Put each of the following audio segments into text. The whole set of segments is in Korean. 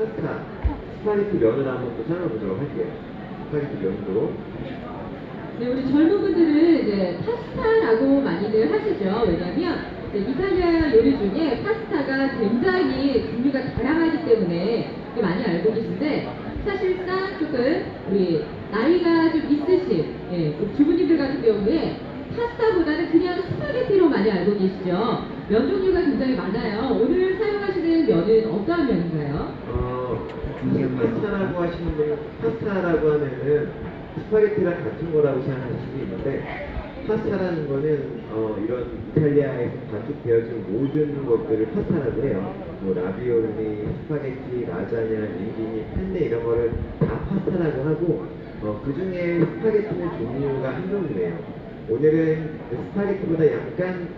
파스타, 스파게티 면을 한번 또 삶아보도록 할게요. 스파게티 면으로. 네, 우리 젊은 분들은 이제 파스타라고 많이들 하시죠. 왜냐면 이제 이탈리아 요리 중에 파스타가 굉장히 종류가 다양하기 때문에 많이 알고 계신데 사실상 조금 우리 나이가 좀 있으신 예, 주부님들 같은 경우에 파스타보다는 그냥 스파게티로 많이 알고 계시죠. 면 종류가 굉장히 많아요. 오늘 사용하시는 면은 어떠한 면인가요? 어, 파스타라고 하시는 분은 파스타라고 하면은 스파게티랑 같은 거라고 생각하실 수 있는데 파스타라는 거는 어, 이런 이탈리아에서 반죽되어진 모든 것들을 파스타라고 해요. 뭐 라비올리, 스파게티, 라자냐, 링기니, 펜네 이런 거를 다 파스타라고 하고 어, 그 중에 스파게티는 종류가 한 종류예요. 오늘은 그 스파게티보다 약간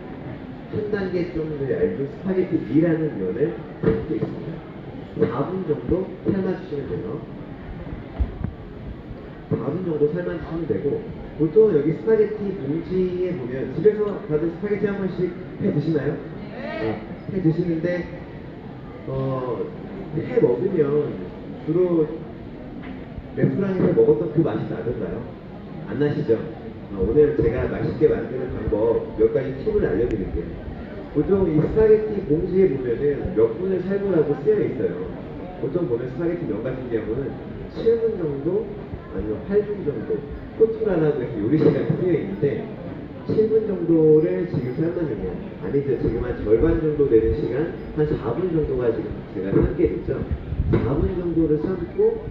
한 단계 좀 더 얇은 스파게티 미라는 면을 갖고 있습니다. 4분 정도 삶아주시면 돼요. 4분 정도 삶아주시면 되고 보통 여기 스파게티 봉지에 보면 집에서 다들 스파게티 한 번씩 해 드시나요? 네. 해 드시는데 어, 해 먹으면 주로 레스토랑에서 먹었던 그 맛이 나던가요? 안 나시죠? 어, 오늘 제가 맛있게 만드는 방법 몇 가지 팁을 알려드릴게요. 보통 이 스파게티 봉지에 보면은 몇 분을 삶으라고 쓰여 있어요. 보통 보면 스파게티 면 같은 경우는 7분 정도 아니면 8분 정도 코투라라고 해서 요리 시간이 쓰여 있는데 7분 정도를 지금 삶았느냐 아니죠 지금 한 절반 정도 되는 시간 한 4분 정도가 지금 제가 삶게 됐죠 4분 정도를 삶고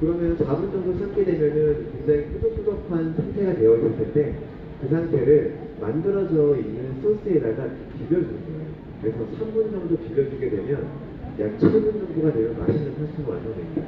그러면 4분 정도 삶게 되면은 굉장히 꾸덕꾸덕한 상태가 되어 있을 텐데 그 상태를 만들어져 있는 소스에다가 비벼주는 거예요. 그래서 3분 정도 비벼주게 되면 약 7분 정도가 되면 맛있는 파스타가 완성됩니다.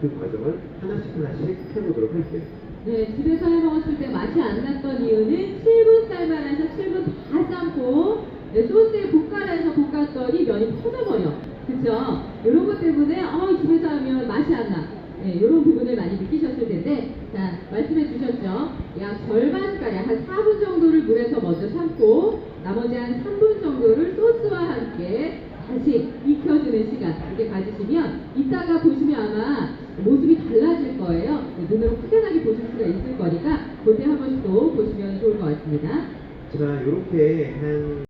그 과정을 하나씩 하나씩 해보도록 할게요. 네, 집에서 해 먹었을 때 맛이 안 났던 이유는 7분 삶아내서 7분 다 삶고 네, 소스에 볶아내서 볶았더니 면이 퍼져버려. 그쵸? 이런 것 때문에 어, 집에서 하면 맛이 안 나. 네, 이런 부분을 많이 느끼셨을 텐데 자, 말씀해 주셨죠? 약 절반가량 한 4분 정도를 물에서 먼저 삶고 나머지 한 3분 정도를 소스와 함께 다시 익혀주는 시간 이렇게 가지시면 이따가 보시면 아마 모습이 달라질 거예요. 네, 눈으로 확연하게 보실 수가 있을 거니까 그때 한 번씩 또 보시면 좋을 것 같습니다. 자, 이렇게 한